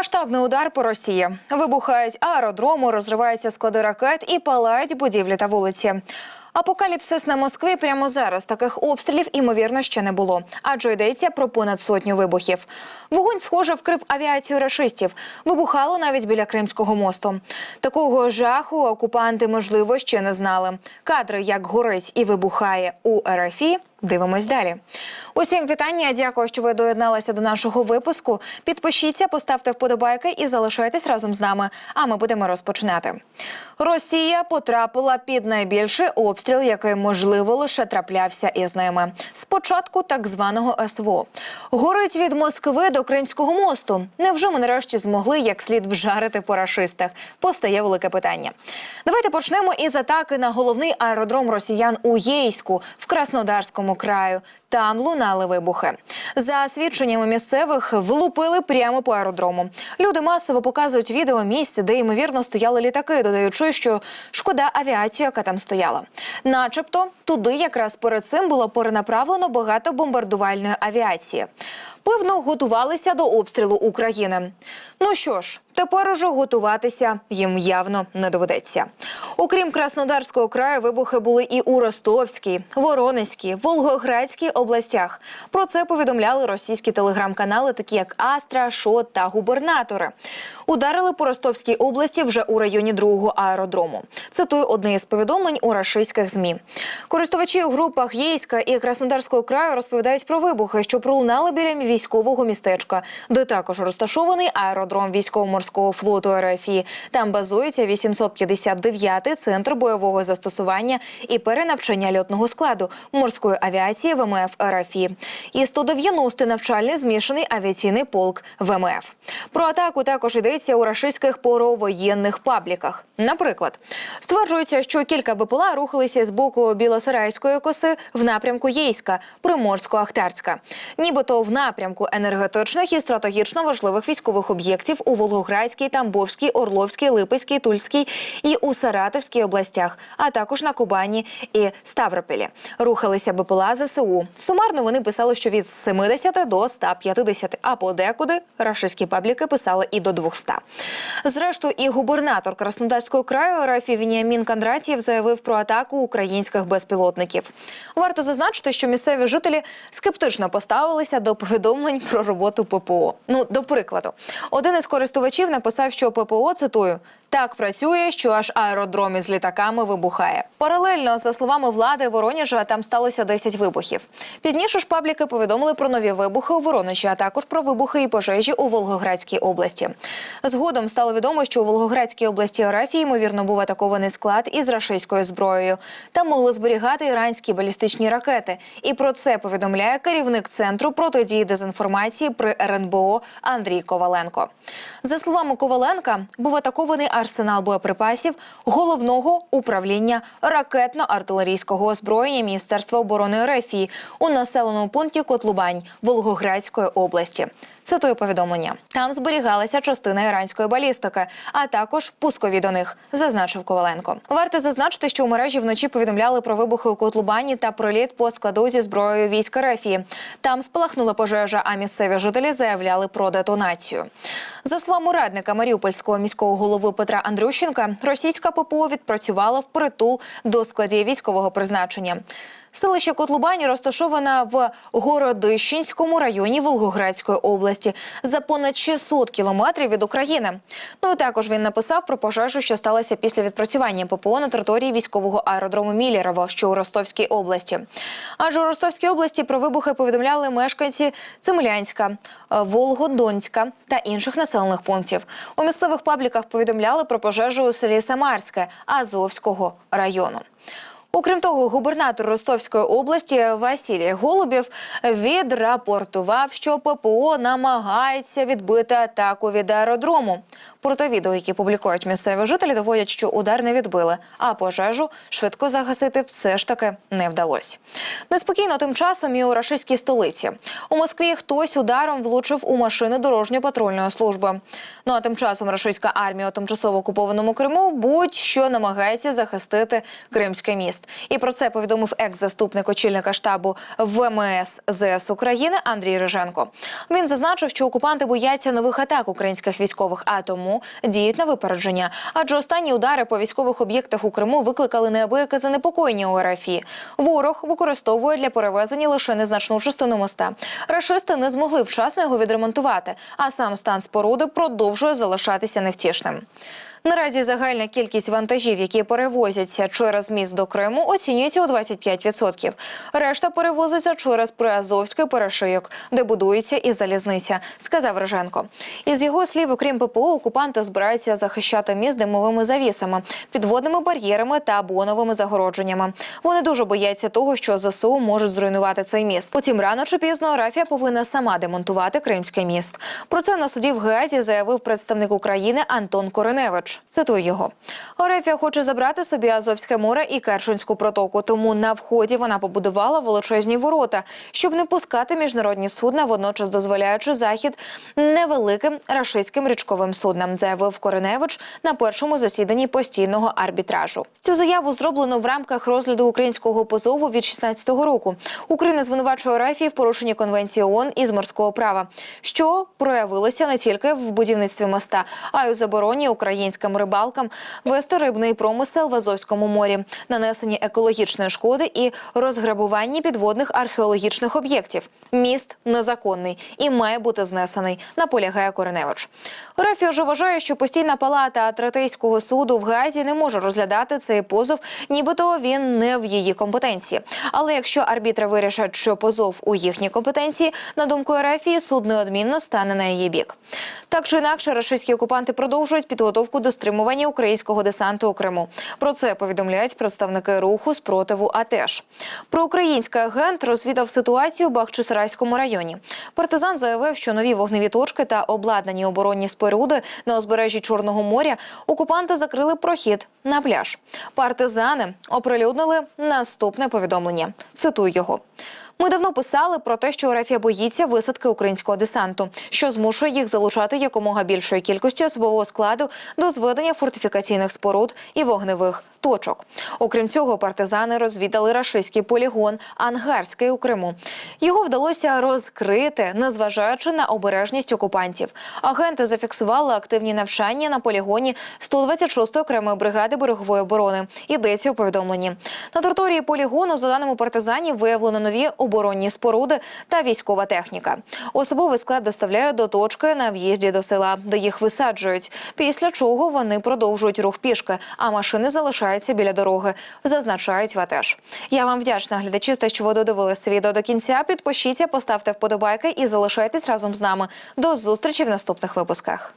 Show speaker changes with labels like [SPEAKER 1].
[SPEAKER 1] Масштабний удар по Росії. Вибухають аеродроми, розриваються склади ракет і палають будівлі та вулиці. Апокаліпсис на Москві прямо зараз таких обстрілів імовірно ще не було, адже йдеться про понад сотню вибухів. Вогонь, схоже, вкрив авіацію рашистів. Вибухало навіть біля Кримського мосту. Такого жаху окупанти можливо ще не знали. Кадри, як горить і вибухає у РФІ, Дивимось далі. Усім вітання. Дякую, що ви доєдналися до нашого випуску. Підпишіться, поставте вподобайки і залишайтесь разом з нами. А ми будемо розпочинати. Росія потрапила під найбільший обстріл, який можливо лише траплявся із ними. Спочатку так званого СВО. Горить від Москви до Кримського мосту. Невже ми нарешті змогли як слід вжарити по рашистах? Постає велике питання. Давайте почнемо із атаки на головний аеродром росіян у Єйську в Краснодарському краю. Там лунали вибухи. За свідченнями місцевих влупили прямо по аеродрому. Люди масово показують відео місць, де ймовірно стояли літаки, додаючи, що шкода авіацію, яка там стояла. Начебто туди якраз перед цим було перенаправлено багато бомбардувальної авіації. Певно, готувалися до обстрілу України. Ну що ж, тепер уже готуватися їм явно не доведеться. Окрім Краснодарського краю, вибухи були і у Ростовській, Воронезькій, Волгоградській областях. Про це повідомляли російські телеграм-канали, такі як Астра, Шот та губернатори. Ударили по Ростовській області вже у районі другого аеродрому. Цитую одне із повідомлень у рашистських змі. Користувачі у групах Єйська і Краснодарського краю розповідають про вибухи, що пролунали біля військового містечка, де також розташований аеродром військово-морського флоту РФІ. Там базується 859-й центр бойового застосування і перенавчання льотного складу морської авіації ВМФ РФІ і 190-й навчальний змішаний авіаційний полк ВМФ. Про атаку також йдеться у рашистських поровоєнних пабліках. Наприклад, стверджується, що кілька БПЛА рухалися з боку Білосарайської коси в напрямку Єйська, Приморсько-Ахтарська, нібито в напрямку енергетичних і стратегічно важливих військових об'єктів у Волгоградській, Тамбовській, Орловській, Липецькій, Тульській і у Саратовській областях, а також на Кубані і Ставрополі. Рухалися БПЛА ЗСУ. Сумарно вони писали, що від 70 до 150, а подекуди рашистські пабліки писали і до 200. Зрештою, і губернатор Краснодарського краю Рафі Вініамін Кондратєв заявив про атаку українських безпілотників. Варто зазначити, що місцеві жителі скептично поставилися до повідомлень про роботу ППО. Ну, до прикладу, один із користувачів написав, що ППО цитую так працює, що аж аеродром із літаками вибухає. Паралельно, за словами влади Воронежа, там сталося 10 вибухів. Пізніше ж пабліки повідомили про нові вибухи у Воронежі, а також про вибухи і пожежі у Волгоградській області. Згодом стало відомо, що у Волгоградській області РФ, ймовірно, був атакований склад із рашистською зброєю. Там могли зберігати іранські балістичні ракети. І про це повідомляє керівник центру протидії дезінформації при РНБО Андрій Коваленко. За словами Коваленка, був атакований арсенал боєприпасів головного управління ракетно-артилерійського озброєння Міністерства оборони РФ у населеному пункті Котлубань Волгоградської області. Цитую повідомлення. Там зберігалася частина іранської балістики, а також пускові до них, зазначив Коваленко. Варто зазначити, що у мережі вночі повідомляли про вибухи у Котлубані та проліт по складу зі зброєю військ РФ. Там спалахнула пожежа, а місцеві жителі заявляли про детонацію. За словами радника Маріупольського міського голови Петра Андрющенка, російська ППО відпрацювала впритул до складів військового призначення. Селище Котлубані розташоване в Городищенському районі Волгоградської області за понад 600 кілометрів від України. Ну і також він написав про пожежу, що сталося після відпрацювання ППО на території військового аеродрому Мілєрово, що у Ростовській області. Адже у Ростовській області про вибухи повідомляли мешканці Цемлянська, е, Волгодонська та інших населених пунктів. У місцевих пабліках повідомляли про пожежу у селі Самарське Азовського району. Окрім того, губернатор Ростовської області Василій Голубів відрапортував, що ППО намагається відбити атаку від аеродрому. Проте відео, які публікують місцеві жителі, доводять, що удар не відбили, а пожежу швидко загасити все ж таки не вдалося. Неспокійно тим часом і у рашистській столиці. У Москві хтось ударом влучив у машину дорожньо-патрульної служби. Ну а тим часом рашистська армія у тимчасово окупованому Криму будь-що намагається захистити Кримський міст. І про це повідомив екс-заступник очільника штабу ВМС ЗС України Андрій Риженко. Він зазначив, що окупанти бояться нових атак українських військових, а тому діють на випередження. Адже останні удари по військових об'єктах у Криму викликали неабияке занепокоєння у РФІ. Ворог використовує для перевезення лише незначну частину моста. Рашисти не змогли вчасно його відремонтувати, а сам стан споруди продовжує залишатися невтішним. Наразі загальна кількість вантажів, які перевозяться через міст до Криму, оцінюється у 25%. Решта перевозиться через Приазовський перешийок, де будується і залізниця, сказав Реженко. Із його слів, окрім ППО, окупанти збираються захищати міст димовими завісами, підводними бар'єрами та боновими загородженнями. Вони дуже бояться того, що ЗСУ можуть зруйнувати цей міст. Утім, рано чи пізно Арафія повинна сама демонтувати Кримський міст. Про це на суді в Гаазі заявив представник України Антон Кореневич. Цитую його: Арафія хоче забрати собі Азовське море і Керченську протоку. Тому на вході вона побудувала величезні ворота, щоб не пускати міжнародні судна, водночас дозволяючи захід невеликим рашистським річковим суднам, заявив Кореневич на першому засіданні постійного арбітражу. Цю заяву зроблено в рамках розгляду українського позову від 16-го року. Україна звинувачує Арафії в порушенні конвенції ООН із морського права, що проявилося не тільки в будівництві моста, а й у забороні українським рибалкам вести рибний промисел в Азовському морі, нанесенні екологічної шкоди і розграбуванні підводних археологічних об'єктів. Міст незаконний і має бути знесений. Наполягає Кореневич. Рафія ж вважає, що постійна палата Третейського суду в Гаазі не може розглядати цей позов, нібито він не в її компетенції. Але якщо арбітри вирішать, що позов у їхній компетенції, на думку Рафії, суд неодмінно стане на її бік. Так чи інакше, рашистські окупанти продовжують підготовку до стримування українського десанту у Криму. Про це повідомляють представники руху спротиву. АТЕШ. Проукраїнський агент розвідав ситуацію в Бахчисарайському районі. Партизан заявив, що нові вогневі точки та обладнані оборонні споруди на узбережжі Чорного моря окупанти закрили прохід на пляж. Партизани оприлюднили наступне повідомлення. Цитую його. Ми давно писали про те, що Рафія боїться висадки українського десанту, що змушує їх залучати якомога більшої кількості особового складу до зведення фортифікаційних споруд і вогневих точок. Окрім цього, партизани розвідали рашистський полігон Ангарський у Криму. Його вдалося розкрити, незважаючи на обережність окупантів. Агенти зафіксували активні навчання на полігоні 126-ї окремої бригади берегової оборони. Йдеться у повідомленні. На території полігону, за даними партизанів, виявлено нові оборонні споруди та військова техніка. Особовий склад доставляє до точки на в'їзді до села, де їх висаджують. Після чого вони продовжують рух пішки, а машини залишаються біля дороги. Зазначають ВАТЕШ. Я вам вдячна, глядачі, те, що ви додивилися відео до кінця. Підпишіться, поставте вподобайки і залишайтесь разом з нами. До зустрічі в наступних випусках.